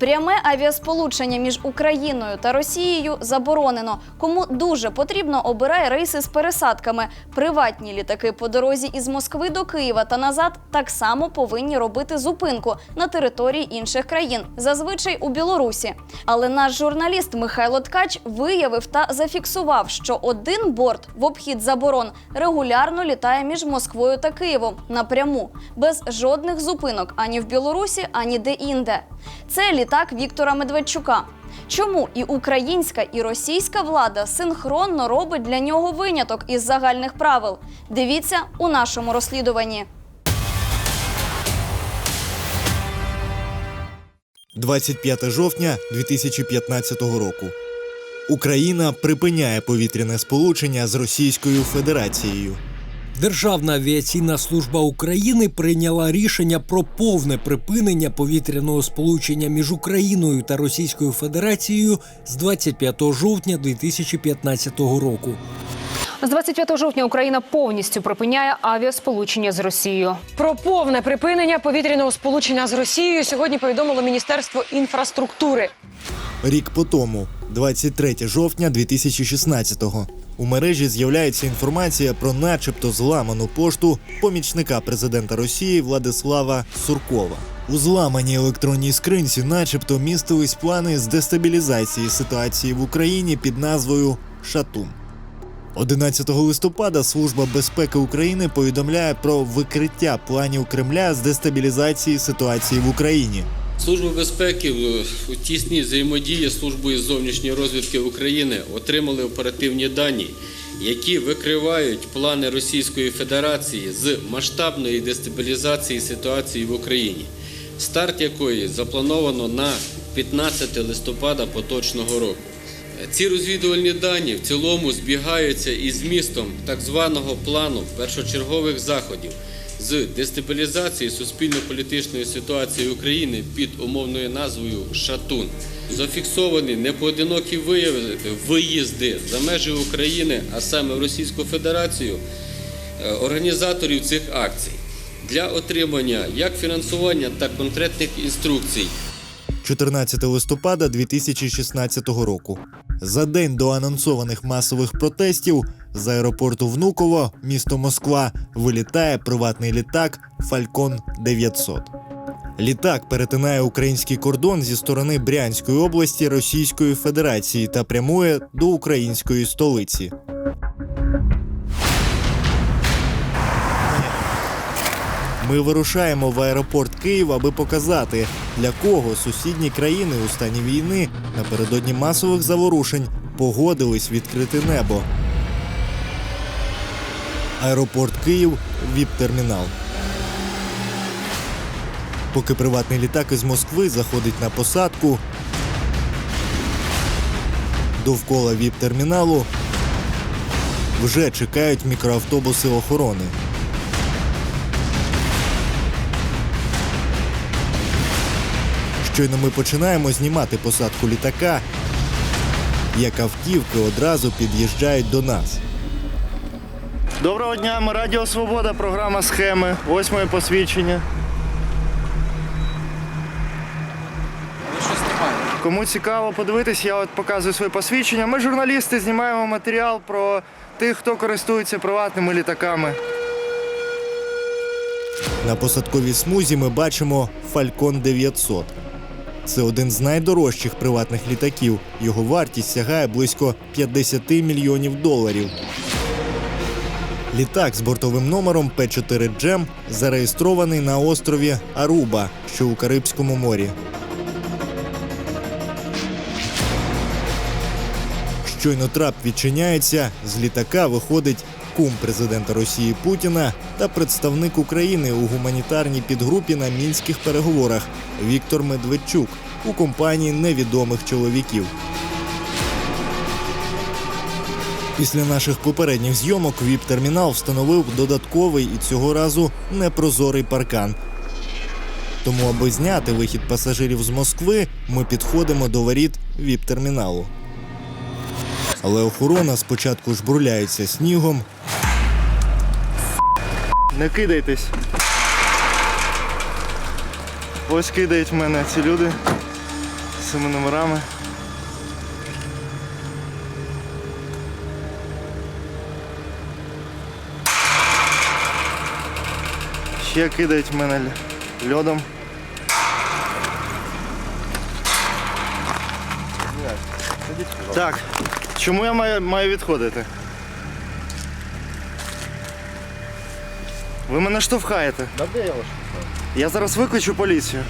Пряме авіасполучення між Україною та Росією заборонено. Кому дуже потрібно, обирає рейси з пересадками. Приватні літаки по дорозі із Москви до Києва та назад так само повинні робити зупинку на території інших країн, зазвичай у Білорусі. Але наш журналіст Михайло Ткач виявив та зафіксував, що один борт в обхід заборон регулярно літає між Москвою та Києвом напряму, без жодних зупинок ані в Білорусі, ані де-інде. Це літак Віктора Медведчука. Чому і українська, і російська влада синхронно робить для нього виняток із загальних правил? Дивіться у нашому розслідуванні. 25 жовтня 2015 року. Україна припиняє повітряне сполучення з Російською Федерацією. Державна авіаційна служба України прийняла рішення про повне припинення повітряного сполучення між Україною та Російською Федерацією з 25 жовтня 2015 року. З 25 жовтня Україна повністю припиняє авіасполучення з Росією. Про повне припинення повітряного сполучення з Росією сьогодні повідомило Міністерство інфраструктури. Рік по тому, 23 жовтня 2016-го, у мережі з'являється інформація про начебто зламану пошту помічника президента Росії Владислава Суркова. У зламаній електронній скринці, начебто, містились плани з дестабілізації ситуації в Україні під назвою Шатун. 11 листопада Служба безпеки України повідомляє про викриття планів Кремля з дестабілізації ситуації в Україні. Служба безпеки у тісній взаємодії з службою зовнішньої розвідки України отримали оперативні дані, які викривають плани Російської Федерації з масштабної дестабілізації ситуації в Україні, старт якої заплановано на 15 листопада поточного року. Ці розвідувальні дані в цілому збігаються із змістом так званого плану першочергових заходів з дестабілізації суспільно-політичної ситуації України під умовною назвою Шатун. Зафіксовані непоодинокі виїзди за межі України, а саме Російську Федерацію, е, організаторів цих акцій для отримання як фінансування, так конкретних інструкцій 14 листопада 2016 року. За день до анонсованих масових протестів з аеропорту Внуково, місто Москва, вилітає приватний літак Фалькон 900. Літак перетинає український кордон зі сторони Брянської області Російської Федерації та прямує до української столиці. Ми вирушаємо в аеропорт Київ, аби показати, для кого сусідні країни у стані війни напередодні масових заворушень погодились відкрити небо. Аеропорт Київ ВІП-термінал. Поки приватний літак із Москви заходить на посадку, довкола ВІП-терміналу вже чекають мікроавтобуси охорони. Щойно ми починаємо знімати посадку літака, як автівки одразу під'їжджають до нас. Доброго дня, ми Радіо Свобода, програма схеми. Ось посвідчення. Кому цікаво подивитись, я от показую своє посвідчення. Ми журналісти знімаємо матеріал про тих, хто користується приватними літаками. На посадковій смузі ми бачимо Falcon 900. Це один з найдорожчих приватних літаків. Його вартість сягає близько 50 мільйонів доларів. Літак з бортовим номером П4 Джем зареєстрований на острові Аруба, що у Карибському морі. Щойно трап відчиняється, з літака виходить кум президента Росії Путіна та представник України у гуманітарній підгрупі на мінських переговорах Віктор Медведчук у компанії невідомих чоловіків. Після наших попередніх зйомок ВІП-термінал встановив додатковий і цього разу непрозорий паркан. Тому, аби зняти вихід пасажирів з Москви, ми підходимо до воріт ВІП-терміналу. Але охорона спочатку жбурляється снігом, Не кидайтесь. Ось кидають мене ці люди. цими номерами. Ще кидають мене льодом. Так, чому я маю, маю відходити? Ви мене штовхаєте. Я зараз викличу поліцію.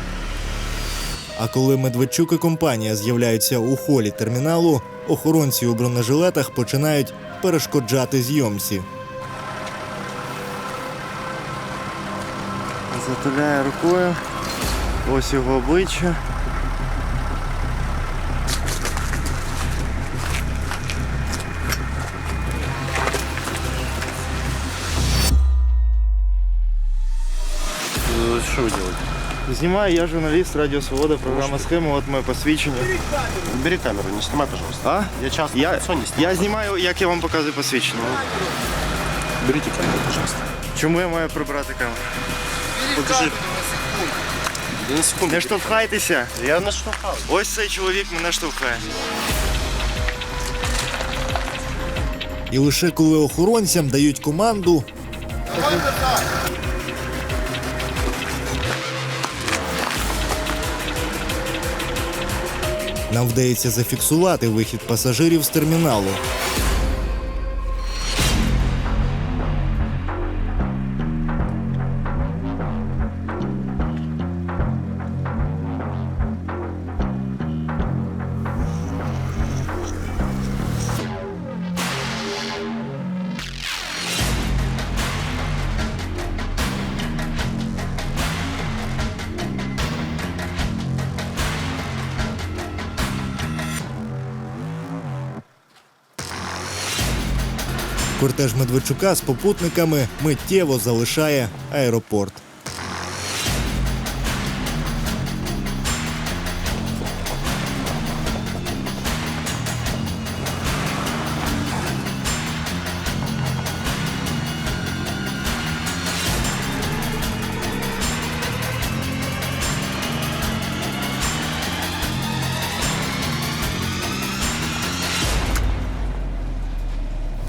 А коли Медведчук і компанія з'являються у холі терміналу, охоронці у бронежилетах починають перешкоджати зйомці. Затуляє рукою. Ось його обличчя. Что вы делаете? Знімаю, я журналіст Радіо Свобода, програма схема, от моє посвідчення. Бери камеру, не снимай, пожалуйста. А? Я часто Я, лицо не снимаю. я знімаю, як я вам показую посвідчення. Берите камеру, пожалуйста. Чому я маю прибрати камеру? Покажи. Да на секунду. Не штовхайтеся. Я наштовхал. Ось цей чоловік мене штовхає. І лише коли охоронцям дають команду, нам вдається зафіксувати вихід пасажирів з терміналу. Кортеж Медведчука з попутниками миттєво залишає аеропорт.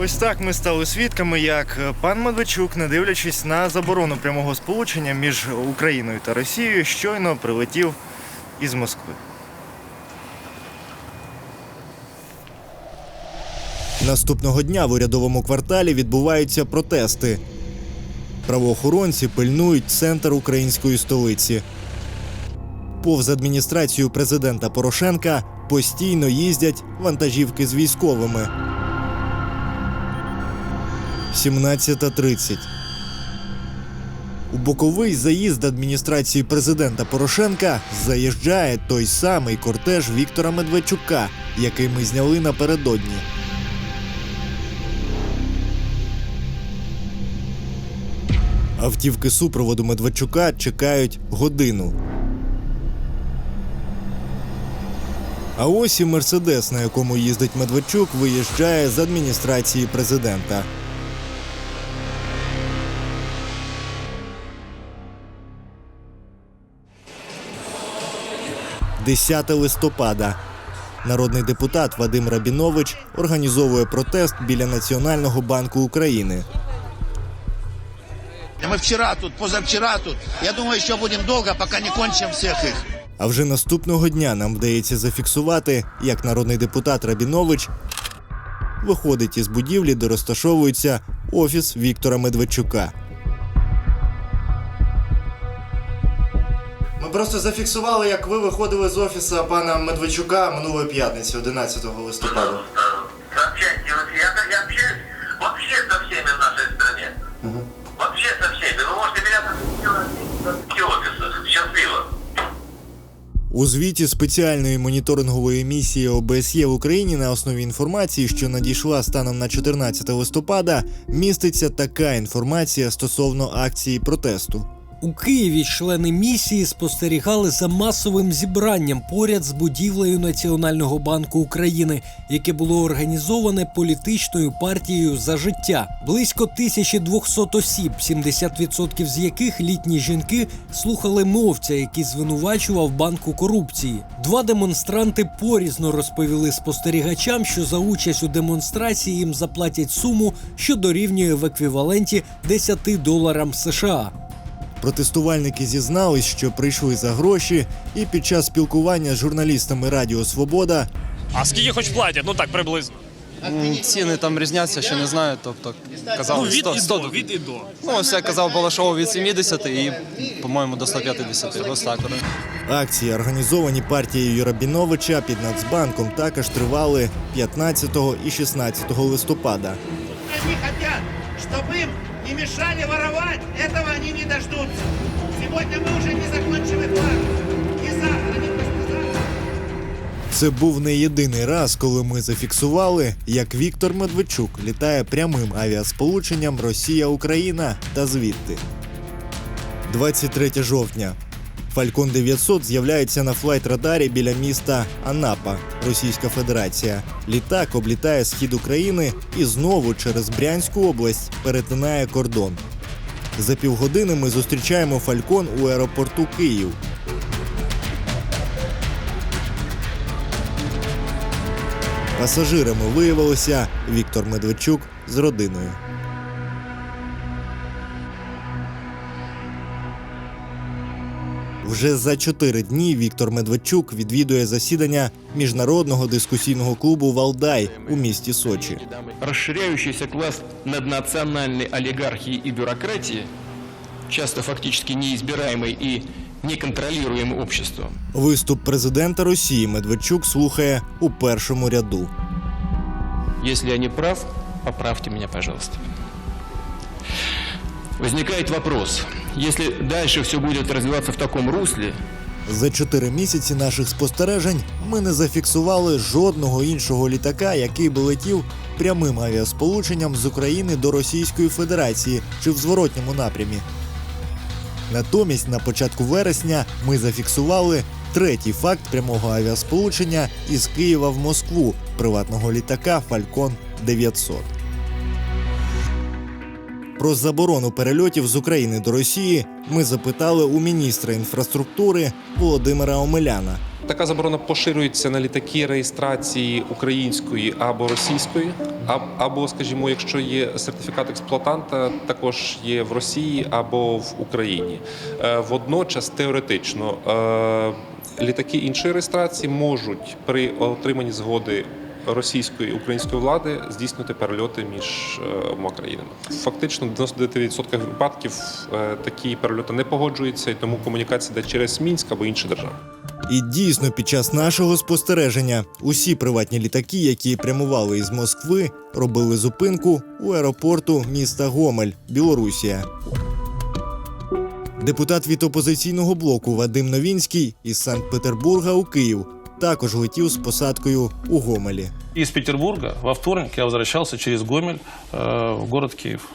Ось так ми стали свідками, як пан Медведчук, не дивлячись на заборону прямого сполучення між Україною та Росією, щойно прилетів із Москви. Наступного дня в урядовому кварталі відбуваються протести. Правоохоронці пильнують центр української столиці. Повз адміністрацію президента Порошенка постійно їздять вантажівки з військовими. 17.30. У боковий заїзд адміністрації президента Порошенка заїжджає той самий кортеж Віктора Медведчука, який ми зняли напередодні. Автівки супроводу Медведчука чекають годину. А ось і мерседес, на якому їздить Медведчук, виїжджає з адміністрації президента. «10 листопада. Народний депутат Вадим Рабінович організовує протест біля Національного банку України. Мы вчера тут, позавчера тут. Я думаю, еще будем долго, пока не кончим всех их. А вже наступного дня нам вдається зафіксувати, як народний депутат Рабінович виходить із будівлі, де розташовується офіс Віктора Медведчука. Ми просто зафіксували, як ви виходили з офісу пана Медведчука минулої п'ятниці, 11 листопада. Сообщайте, вот я, я общаюсь вообще со всеми в нашей стране. Вообще со всеми. Вы можете меня в офисах. Счастливо. У звіті спеціальної моніторингової місії ОБСЄ в Україні на основі інформації, що надійшла станом на 14 листопада, міститься така інформація стосовно акції протесту. У Києві члени місії спостерігали за масовим зібранням поряд з будівлею Національного банку України, яке було організоване політичною партією за життя. Близько 1200 осіб, 70% з яких літні жінки слухали мовця, який звинувачував банк у корупції. Два демонстранти порізно розповіли спостерігачам, що за участь у демонстрації їм заплатять суму, що дорівнює в еквіваленті 10 доларам США. Протестувальники зізнались, що прийшли за гроші, і під час спілкування з журналістами Радіо Свобода А скільки хоч платять? Ну так приблизно. М, Ціни там різняться, ще не знаю. Тобто Ну, від 100, і 100, до, від і до. Ну, ось я казав Балашову від 70 і, по-моєму, до 150. Ось так. от. акції, організовані партією Рабіновича під Нацбанком, також тривали 15 і 16 листопада. Они хотят, чтобы им не мешали воровать. Этого они не дождутся. Сегодня мы уже не закончим их И завтра, не. Це був не єдиний раз, коли ми зафіксували, як Віктор Медведчук літає прямим авіасполученням Росія-Україна та звідти. 23 жовтня. Фалькон 900 з'являється на флайт-радарі біля міста Анапа, Російська Федерація. Літак облітає схід України і знову через Брянську область перетинає кордон. За півгодини ми зустрічаємо Фалькон у аеропорту Київ. Пасажирами виявилося Віктор Медведчук з родиною. Вже за чотири дні Віктор Медведчук відвідує засідання міжнародного дискусійного клубу Валдай у місті Сочі. Расширяющийся класс наднациональной олигархии и бюрократии, часто фактически неизбираемый и неконтролируемый обществом, Виступ президента Росії Медведчук слухає у першому ряду. Если я не прав, поправьте меня, пожалуйста. Возникает вопрос, если дальше все будет развиваться в таком русле, За чотири місяці наших спостережень ми не зафіксували жодного іншого літака, який би летів прямим авіасполученням з України до Російської Федерації чи в зворотньому напрямі. Натомість на початку вересня ми зафіксували третій факт прямого авіасполучення із Києва в Москву приватного літака Falcon 900. Про заборону перельотів з України до Росії ми запитали у міністра інфраструктури Володимира Омеляна. Така заборона поширюється на літаки реєстрації української або російської, або, скажімо, якщо є сертифікат експлуатанта, також є в Росії або в Україні. Е, Водночас, теоретично, е, літаки іншої реєстрації можуть при отриманні згоди. Російської української влади здійснювати перельоти між е, обома країнами. Фактично, в 99% випадків е, такі перельоти не погоджуються, і тому комунікація йде через Мінськ або інші держави. І дійсно, під час нашого спостереження усі приватні літаки, які прямували із Москви, робили зупинку у аеропорту міста Гомель, Білорусія. Депутат від опозиційного блоку Вадим Новінський із Санкт-Петербурга у Київ також летів з посадкою у Гомелі. из Петербурга во вторник я возвращался через Гомель э, в город Киев.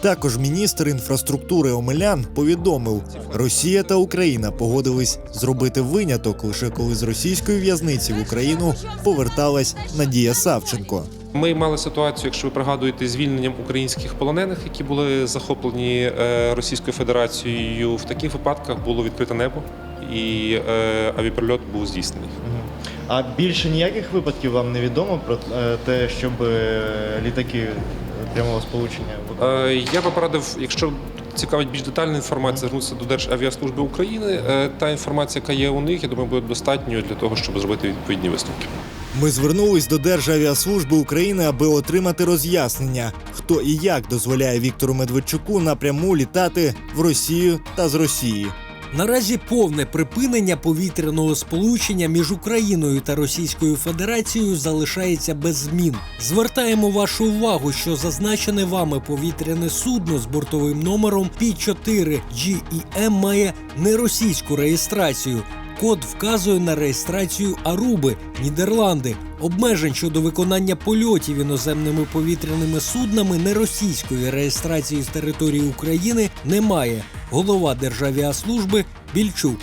Також міністр інфраструктури Омелян повідомив, Росія та Україна погодились зробити виняток лише коли з російської в'язниці в Україну поверталась Надія Савченко. Ми мали ситуацію, якщо ви пригадуєте, звільненням українських полонених, які були захоплені е, Російською Федерацією. В таких випадках було відкрите небо, і е, авіаприльот був здійснений. А більше ніяких випадків вам не відомо про е, те, щоб е, літаки прямого сполучення Е, Я би порадив, якщо цікавить більш детальна інформація, звернутися до Державіаслужби України. Е, Та інформація, яка є у них, я думаю, буде достатньою для того, щоб зробити відповідні висновки. Ми звернулись до Державіаслужби України, аби отримати роз'яснення, хто і як дозволяє Віктору Медведчуку напряму літати в Росію та з Росії. Наразі повне припинення повітряного сполучення між Україною та Російською Федерацією залишається без змін. Звертаємо вашу увагу, що зазначене вами повітряне судно з бортовим номером P4 GEM має не російську реєстрацію. Код вказує на реєстрацію Аруби, Нідерланди. Обмежень щодо виконання польотів іноземними повітряними суднами неросійської реєстрації з території України немає. Голова Державіаслужби Більчук.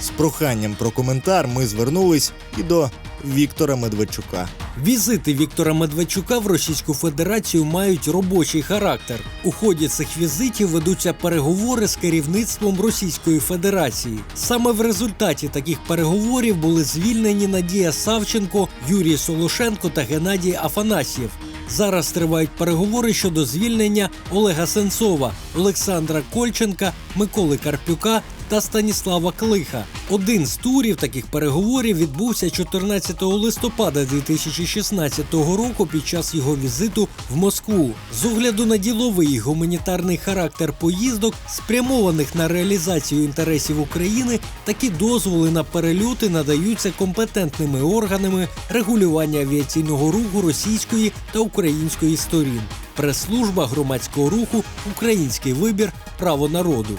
З проханням про коментар ми звернулись і до Віктора Медведчука. Візити Віктора Медведчука в Російську Федерацію мають робочий характер. У ході цих візитів ведуться переговори з керівництвом Російської Федерації. Саме в результаті таких переговорів були звільнені Надія Савченко, Юрій Солошенко та Геннадій Афанасьєв. Зараз тривають переговори щодо звільнення Олега Сенцова, Олександра Кольченка, Миколи Карпюка та Станіслава Клиха. Один з турів таких переговорів відбувся 14 листопада 2016 року під час його візиту в Москву. З огляду на діловий і гуманітарний характер поїздок, спрямованих на реалізацію інтересів України, такі дозволи на перельоти надаються компетентними органами регулювання авіаційного руху російської та української сторін. Прес-служба громадського руху Український вибір право народу.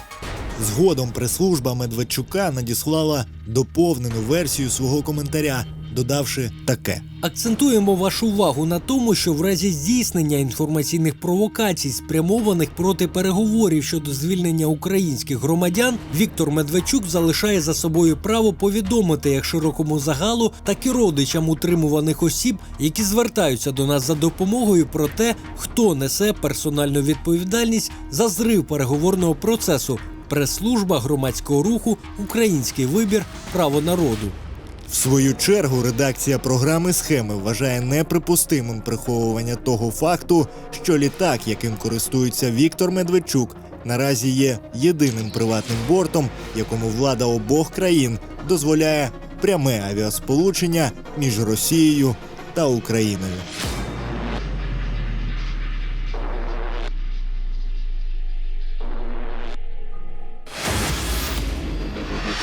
Згодом прес-служба Медведчука надіслала доповнену версію свого коментаря, додавши таке. Акцентуємо вашу увагу на тому, що в разі здійснення інформаційних провокацій, спрямованих проти переговорів щодо звільнення українських громадян, Віктор Медведчук залишає за собою право повідомити як широкому загалу, так і родичам утримуваних осіб, які звертаються до нас за допомогою про те, хто несе персональну відповідальність за зрив переговорного процесу. Прес-служба громадського руху Український вибір право народу. В свою чергу редакція програми схеми вважає неприпустимим приховування того факту, що літак, яким користується Віктор Медведчук, наразі є єдиним приватним бортом, якому влада обох країн дозволяє пряме авіасполучення між Росією та Україною.